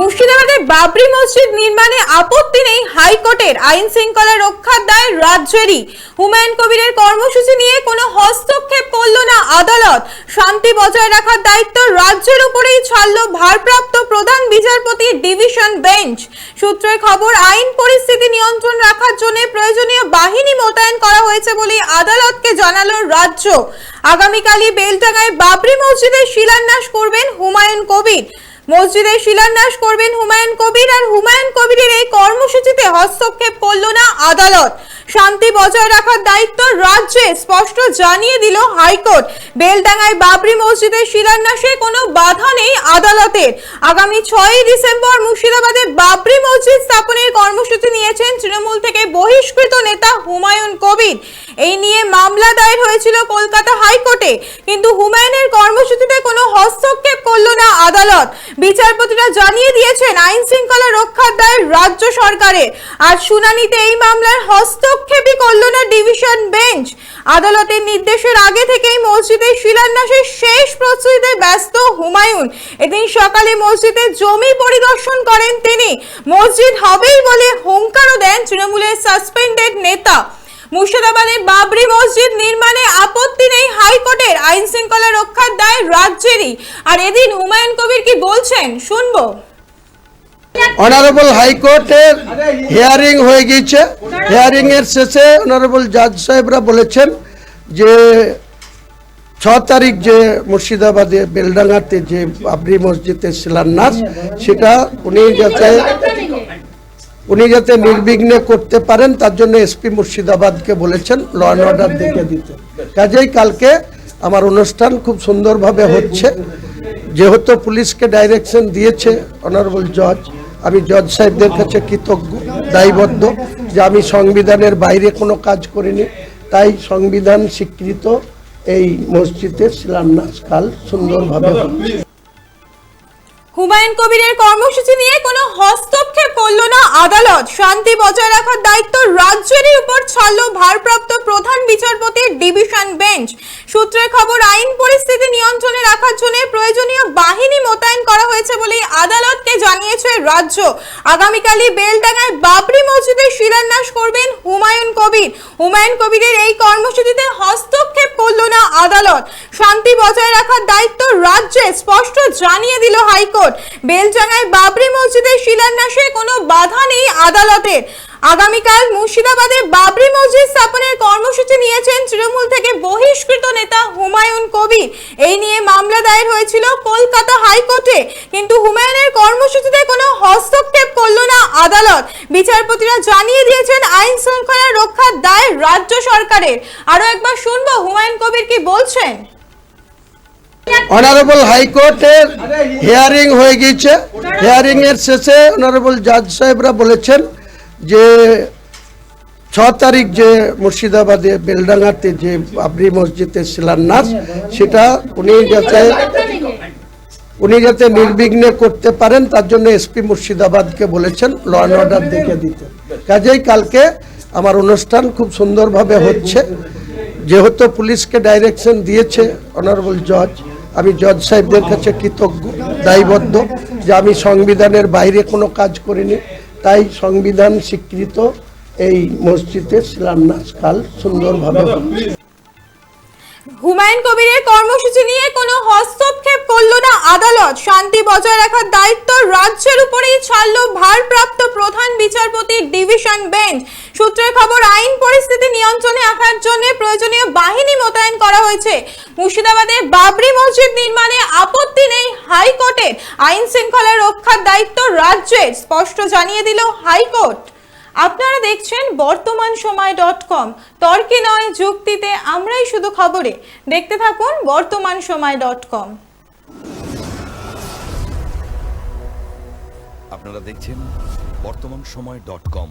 মুর্শিদাবাদে বাবরি মসজিদ নির্মাণে আপত্তি নেই হাইকোর্টের। আইন শৃঙ্খলা রক্ষার দায় রাজ্যেরই। হুমায়ুন কবিরের কর্মসূচি নিয়ে কোনো হস্তক্ষেপ করল না আদালত। শান্তি বজায় রাখার দায়িত্ব রাজ্যের উপরেই ছাড়ল ভারপ্রাপ্ত প্রধান বিচারপতি ডিভিশন বেঞ্চ। সূত্রের খবর, আইন পরিস্থিতি নিয়ন্ত্রণ রাখার জন্য প্রয়োজনীয় বাহিনী মোতায়েন করা হয়েছে বলে আদালতকে জানালো রাজ্য। আগামীকালই বেলডাঙ্গায় বাবরি মসজিদের শিলান্যাস করবেন হুমায়ুন কবির। মসজিদের শিলান্যাস করবেন হুমায়ুন কবির আর হুমায়ুন কবিরের এই কর্মসূচিতে হস্তক্ষেপ করল না আদালত। শান্তি বজায় রাখার দায়িত্ব রাজ্যে, স্পষ্ট জানিয়ে দিল হাইকোর্ট। বেলডাঙ্গায় বাবরি মসজিদের শিলান্যাসে কোনো বাধা নেই আদালতের। আগামী ছয়ই ডিসেম্বর মুর্শিদাবাদে বাবরি মসজিদ স্থাপনের কর্মসূচি নিয়েছেন তৃণমূল থেকে বহিষ্কৃত নেতা হুমায়ুন কবির। এই নিয়ে মামলা দায়ের হয়েছিল কলকাতা হাইকোর্টে, কিন্তু হুমায়ুনের কর্মসূচিতে কোনো হস্তক্ষেপ করল না আদালত। বিচারপতিরা জানিয়ে দিয়েছেন, আইন শৃঙ্খলা রক্ষার দায় রাজ্য সরকারের। আর শুনানিতে এই মামলার হস্তক্ষেপই করল না ডিভিশন বেঞ্চ। আদালতের নির্দেশের আগে থেকেই মসজিদের শিলান্যাসের শেষ প্রস্তুতিতে ব্যস্ত হুমায়ুন। এদিন সকালে মসজিদের জমি পরিদর্শন করেন তিনি। মসজিদ হবেই বলে হুঙ্কারও দেন তৃণমূলের সাসপেন্ডেড নেতা। মুর্শিদাবাদে বাবরি মসজিদ নির্মাণে আপত্তি নেই হাইকোর্টের। আইন শৃঙ্খলা রক্ষার দায় রাজ্যেরই। আর এদিন হুমায়ুন কবির কি বলছেন? শুনব। অনারেবল হাইকোর্টের হিয়ারিং হয়ে গিয়েছে। হিয়ারিং এর শেষে অনারেবল জাজ সাহেবরা বলেছেন যে, ছ তারিখ যে মুর্শিদাবাদে বেলডাঙ্গাতে যে বাবরি মসজিদের শিলান্যাস, সেটা উনি যাতে উনি যাতে নির্বিঘ্নে করতে পারেন, তার জন্য এসপি মুর্শিদাবাদকে বলেছেন ল অ্যান্ড অর্ডার দেখে দিতে। কাজেই কালকে আমার অনুষ্ঠান খুব সুন্দরভাবে হচ্ছে। যেহেতু পুলিশকে ডাইরেকশন দিয়েছে অনারেবল জজ আমি জজ সাহেবদের কাছে কৃতজ্ঞ, দায়বদ্ধ যে আমি সংবিধানের বাইরে কোনো কাজ করিনি। তাই সংবিধান স্বীকৃত এই মসজিদের শিলান্যাস কাল সুন্দরভাবে হচ্ছে। হুমায়ুন কবিরের কর্মসূচি নিয়ে কোনো হস্তক্ষেপ করল না আদালত। শান্তি বজায় রাখার দায়িত্ব রাজ্যেরই উপর ছাড়ল ভারপ্রাপ্ত প্রধান বিচারপতির ডিভিশন বেঞ্চ। সূত্রের খবর, আইন পরিস্থিতি নিয়ন্ত্রণে রাখার জন্য প্রয়োজনীয় বাহিনী মোতায়েন করা হয়েছে বলে আদালতকে জানিয়েছে রাজ্য। আগামীকালই বেলডাঙ্গায় বাবরি মসজিদের শিলান্যাস করবেন হুমায়ুন কবির। হুমায়ুন কবিরের এই কর্মসূচিতে হস্তক্ষেপ করল না আদালত। শান্তি বজায় রাখার দায়িত্ব রাজ্যে স্পষ্ট জানিয়ে দিল হাইকোর্ট। বেলডাঙ্গায় বাবরি মসজিদের শিলান্যাসে কোনো বাধা নেই আদালতের। আগামীকাল মুর্শিদাবাদে বাবরি মসজিদ স্থাপনের কর্মসূচি নিয়েছেন তৃণমূল থেকে বহিষ্কৃত নেতা হুমায়ুন কবির। এই নিয়ে মামলা দায়ের হয়েছিল কলকাতা হাইকোর্টে। কিন্তু হুমায়ুনের কর্মসূচিতে কোনো হস্তক্ষেপ করল না আদালত। বিচারপতিরা জানিয়ে দিয়েছেন আইন শৃঙ্খলা রক্ষার দায় রাজ্য সরকারের। আরও একবার শুনব হুমায়ুন কবির কি বলছেন। অনারেবল হাইকোর্টের হিয়ারিং হয়ে গিয়েছে। হিয়ারিং এর শেষে অনারেবল জাজ সাহেবরা বলেছেন যে, ছ তারিখ যে মুর্শিদাবাদে বেলডাঙ্গাতে যে বাবরি মসজিদের শিলান্যাস, সেটা উনি যাতে উনি যাতে নির্বিঘ্নে করতে পারেন, তার জন্য এসপি মুর্শিদাবাদকে বলেছেন ল অ্যান্ড অর্ডার দেখে দিতে। কাজেই কালকে আমার অনুষ্ঠান খুব সুন্দরভাবে হচ্ছে। যেহেতু পুলিশকে ডাইরেকশন দিয়েছে অনারেবল জজ আমি জজ সাহেবদের কাছে কৃতজ্ঞ দায়বদ্ধ যে আমি সংবিধানের বাইরে কোনো কাজ করিনি। তাই সংবিধান স্বীকৃত এই মসজিদের শিলান্যাস কাল সুন্দরভাবে হুমায়ুন কবিরের কর্মসূচি নিয়ে কোনো হস্তক্ষেপ করল না আদালত। শান্তি বজায় রাখার দায়িত্ব রাজ্যের উপরেই ছাড়ল ভারপ্রাপ্ত প্রধান বিচারপতি ডিভিশন বেঞ্চ। সূত্রের খবর আইন পরিস্থিতি নিয়ন্ত্রণে রাখার জন্য প্রয়োজনীয় বাহিনী মোতায়েন হয়েছে মুর্শিদাবাদে বাবরি মসজিদ নির্মাণে আপত্তি নেই হাইকোর্টের। আইন শৃঙ্খলা রক্ষার দায়িত্ব রাজ্যের, স্পষ্ট জানিয়ে দিল হাইকোর্ট। আপনারা দেখছেন বর্তমান সময় ডট কম। তর্কে নয়, যুক্তিতে আমরাই শুধু খবরে। দেখতে থাকুন বর্তমান সময় ডট কম। আপনারা দেখছেন বর্তমান সময় ডট কম।